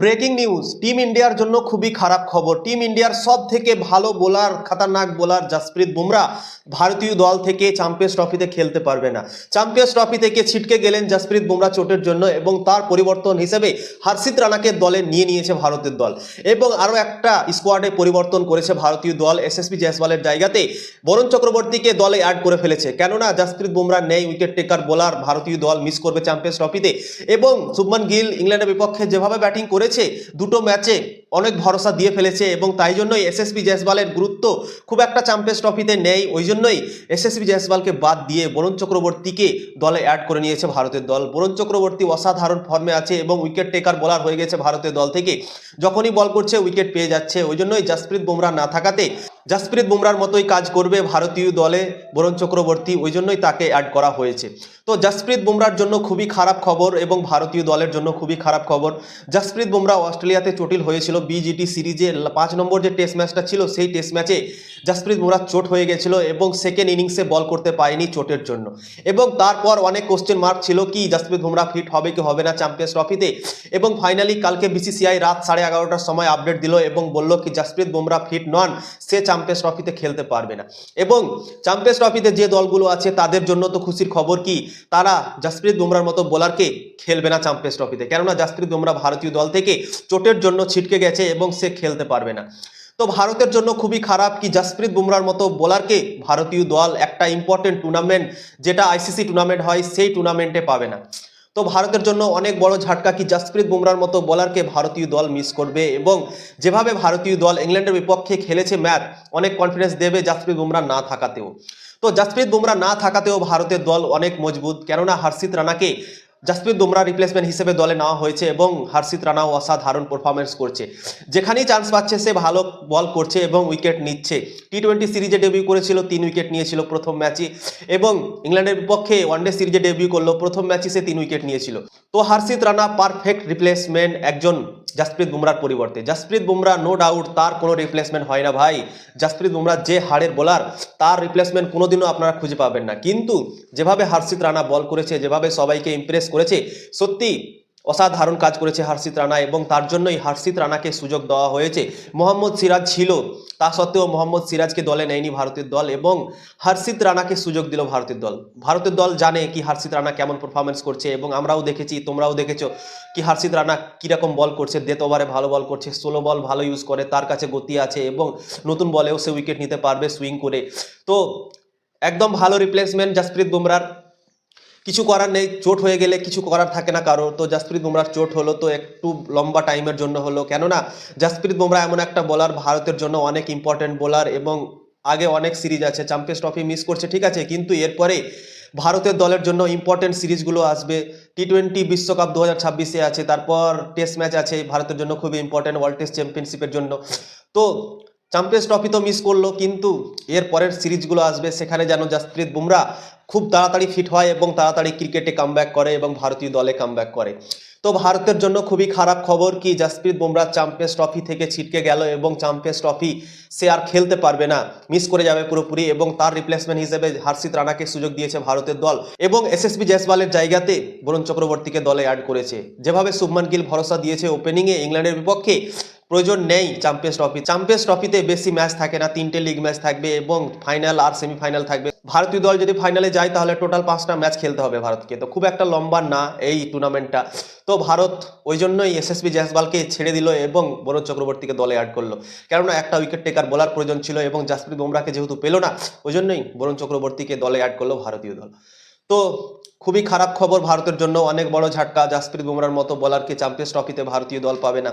Breaking news, team ইন্ডিয়ার জন্য খুবই খারাপ খবর। টিম ইন্ডিয়ার সব থেকে ভালো বোলার, খাতারনাক বোলার জাসপ্রীত বুমরা ভারতীয় দল থেকে চ্যাম্পিয়ন্স ট্রফিতে খেলতে পারবে না। চ্যাম্পিয়ন্স ট্রফি থেকে ছিটকে গেলেন জাসপ্রীত বুমরা চোটের জন্য এবং তার পরিবর্তন হিসেবে হার্ষিত রানাকে দলে নিয়ে নিয়েছে ভারতের দল। এবং আরও একটা স্কোয়াডে পরিবর্তন করেছে ভারতীয় দল, এসএসপি জয়সওয়ালের জায়গাতে। বরুণ চক্রবর্তীকে দলে অ্যাড করে ফেলেছে। কেননা জাসপ্রীত বুমরা নেই উইকেট টেকার বোলার ভারতীয় দল মিস করবে চ্যাম্পিয়ন্স ট্রফিতে। এবং শুভমান গিল, ইংল্যান্ডের বিপক্ষে যেভাবে ব্যাটিং করেছে দুটো ম্যাচে অনেক ভরসা দিয়ে ফেলেছে এবং তাই জন্যই এসএসবি জয়সওয়ালের গুরুত্ব খুব একটা চ্যাম্পিয়ন্স ট্রফিতে নেই। ওই জন্যই এসএসবি জয়সওয়ালকে বাদ দিয়ে বরুণ চক্রবর্তীকে দলে অ্যাড করে নিয়েছে ভারতের দল। বরুণ চক্রবর্তী অসাধারণ ফর্মে আছে এবং উইকেট টেকার বোলার হয়ে গেছে ভারতের দল থেকে। যখনই বল করছে উইকেট পেয়ে যাচ্ছে। ওই জন্যই জাসপ্রীত বুমরা না থাকাতে জাসপ্রীত বুমরার মতোই কাজ করবে ভারতীয় দলে বরুণ চক্রবর্তী, ওই জন্যই তাকে অ্যাড করা হয়েছে। তো জাসপ্রীত বুমরার জন্য খুবই খারাপ খবর এবং ভারতীয় দলের জন্য খুবই খারাপ খবর। জাসপ্রীত বুমরা অস্ট্রেলিয়াতে চটিল হয়েছিল বিজিটি সিরিজে পাঁচ নম্বর যে টেস্ট ম্যাচটা ছিল, সেই টেস্ট ম্যাচে জাসপ্রীত বুমরা চোট হয়ে গেছিল এবং সেকেন্ড ইনিংসে বল করতে পারেনি চোটের জন্য। এবং তারপর অনেক কোশ্চেন মার্ক ছিল কি জাসপ্রীত বুমরা ফিট হবে কি হবে না চ্যাম্পিয়ন্স ট্রফিতে এবং ফাইনালি কালকে বিসিসিআই রাত সাড়ে এগারোটার সময় আপডেট দিল এবং বলল কি, জাসপ্রীত বুমরা ফিট নন, সে চ্যাম্পিয়ন্স ট্রফিতে খেলতে পারবে না। এবং চ্যাম্পিয়ন্স ট্রফিতে যে দলগুলো আছে, তাদের জন্য তো খুশির খবর কি? তারা জাসপ্রীত বুমরার মতো বোলারকে খেলবে না চ্যাম্পিয়ন্স ট্রফিতে কেননা জাসপ্রীত বুমরা ভারতীয় দল থেকে চোটের জন্য ছিটকে গেছে এবং সে খেলতে পারবে না। তো ভারতের জন্য খুবই খারাপ কি জাসপ্রীত বুমরার মতো বোলারকে ভারতীয় দল একটা ইম্পর্টেন্ট টুর্নামেন্ট যেটা আইসিসি টুর্নামেন্ট হয়, সেই টুর্নামেন্টে পাবে না। তো ভারতের জন্য অনেক বড় ঝাটকা কি জাসপ্রীত বুমরার মতো বোলারকে ভারতীয় দল মিস করবে? এবং যেভাবে ভারতীয় দল ইংল্যান্ডের বিপক্ষে খেলেছে ম্যাচ, অনেক কনফিডেন্স দেবে জাসপ্রীত বুমরা না থাকাতেও। তো জাসপ্রীত বুমরা না থাকাতেও ভারতের দল অনেক মজবুত। কেননা হর্ষিত রানাকে জাসপ্রীত বুমরা রিপ্লেসমেন্ট হিসেবে দলে নেওয়া হয়েছে এবং হার্ষিত রানাও অসাধারণ পারফরমেন্স করছে। যেখানেই চান্স পাচ্ছে, সে ভালো বল করছে এবং উইকেট নিচ্ছে। টি টোয়েন্টি সিরিজে ডেবিউ করেছিল, তিন উইকেট নিয়েছিল প্রথম ম্যাচে এবং ইংল্যান্ডের বিপক্ষে ওয়ানডে সিরিজে ডেবিউ করল, প্রথম ম্যাচে সে তিন উইকেট নিয়েছিল। তো হার্ষিত রানা পারফেক্ট রিপ্লেসমেন্ট একজন জাসপ্রীত বুমরার পরিবর্তে। জাসপ্রীত বুমরা নো ডাউট তার কোনো রিপ্লেসমেন্ট হয় না ভাই। জাসপ্রীত বুমরা যে হাড়ের বোলার তার রিপ্লেসমেন্ট কোনোদিনও আপনারা খুঁজে পাবেন না। কিন্তু যেভাবে হার্ষিত রানা বল করেছে, যেভাবে সবাইকে ইমপ্রেস করেছে, সত্যি অসাধারণ কাজ করেছে হর্ষিত রানা এবং তার জন্যই হর্ষিত রানাকে সুযোগ দেওয়া হয়েছে। মোহাম্মদ সিরাজ ছিল, তা সত্ত্বেও মোহাম্মদ সিরাজকে দলে নেয়নি ভারতের দল এবং হর্ষিত রানাকে সুযোগ দিল ভারতের দল। ভারতের দল জানে কি হর্ষিত রানা কেমন পারফরমেন্স করছে এবং আমরাও দেখেছি, তোমরাও দেখেছ কি হর্ষিত রানা কীরকম বল করছে ডেথ ওভারে ভালো বল করছে ষোলো বল ভালো ইউজ করে, তার কাছে গতি আছে এবং নতুন বলেও সে উইকেট নিতে পারবে সুইং করে। তো একদম ভালো রিপ্লেসমেন্ট জাসপ্রীত বুমরার। কিছু করার নেই, চোট হয়ে গেলে কিছু করার থাকে না কারও তো জাসপ্রীত বুমরার চোট হলো তো একটু লম্বা টাইমের জন্য হলো। কেননা জাসপ্রীত বুমরা এমন একটা বোলার ভারতের জন্য অনেক ইম্পর্টেন্ট বোলার এবং আগে অনেক সিরিজ আছে। চ্যাম্পিয়ন্স ট্রফি মিস করছে, ঠিক আছে? কিন্তু এরপরে ভারতের দলের জন্য ইম্পর্টেন্ট সিরিজগুলো আসবে। টি টোয়েন্টি বিশ্বকাপ দু হাজার ছাব্বিশে আছে, তারপর টেস্ট ম্যাচ আছে ভারতের জন্য খুবই ইম্পর্টেন্ট ওয়ার্ল্ড টেস্ট চ্যাম্পিয়নশিপের জন্য। তো চ্যাম্পিয়ন্স ট্রফি তো মিস করল, কিন্তু এর পরের সিরিজগুলো আসবে, সেখানে যেন জাসপ্রীত বুমরা খুব তাড়াতাড়ি ফিট হয় এবং তাড়াতাড়ি ক্রিকেটে কামব্যাক করে এবং ভারতীয় দলে কামব্যাক করে। তো ভারতের জন্য খুবই খারাপ খবর কি, জাসপ্রীত বুমরা চ্যাম্পিয়ন্স ট্রফি থেকে ছিটকে গেল এবং চ্যাম্পিয়ন্স ট্রফি সে আর খেলতে পারবে না মিস করে যাবে পুরোপুরি এবং তার রিপ্লেসমেন্ট হিসেবে হর্ষিত রানাকে সুযোগ দিয়েছে ভারতের দল এবং এসএসবি জয়সওয়ালের জায়গাতে বরুণ চক্রবর্তীকে দলে অ্যাড করেছে। যেভাবে শুভমান গিল ভরসা দিয়েছে ওপেনিংয়ে ইংল্যান্ডের বিপক্ষে প্রয়োজন নেই চ্যাম্পিয়ন্স ট্রফি চ্যাম্পিয়ন্স ট্রফিতে বেশি ম্যাচ থাকে না, তিনটে লিগ ম্যাচ থাকবে এবং ফাইনাল আর সেমিফাইনাল থাকবে। ভারতীয় দল যদি ফাইনালে যায়, তাহলে টোটাল পাঁচটা ম্যাচ খেলতে হবে ভারতকে। তো খুব একটা লম্বা না এই টুর্নামেন্টটা তো ভারত ওই জন্যই এসএসবি জয়সওয়ালকে ছেড়ে দিল এবং বরুণ চক্রবর্তীকে দলে অ্যাড করল। কেননা একটা উইকেট টেকার বোলার প্রয়োজন ছিল এবং জাসপ্রীত বুমরাকে যেহেতু পেল না, ওই জন্যই বরুণ চক্রবর্তীকে দলে অ্যাড করল ভারতীয় দল। তো খুবই খারাপ খবর ভারতের জন্য। অনেক বড় ঝাটকা জাসপ্রীত বুমরার মতো বোলারকে চ্যাম্পিয়ন্স ট্রফিতে ভারতীয় দল পাবে না।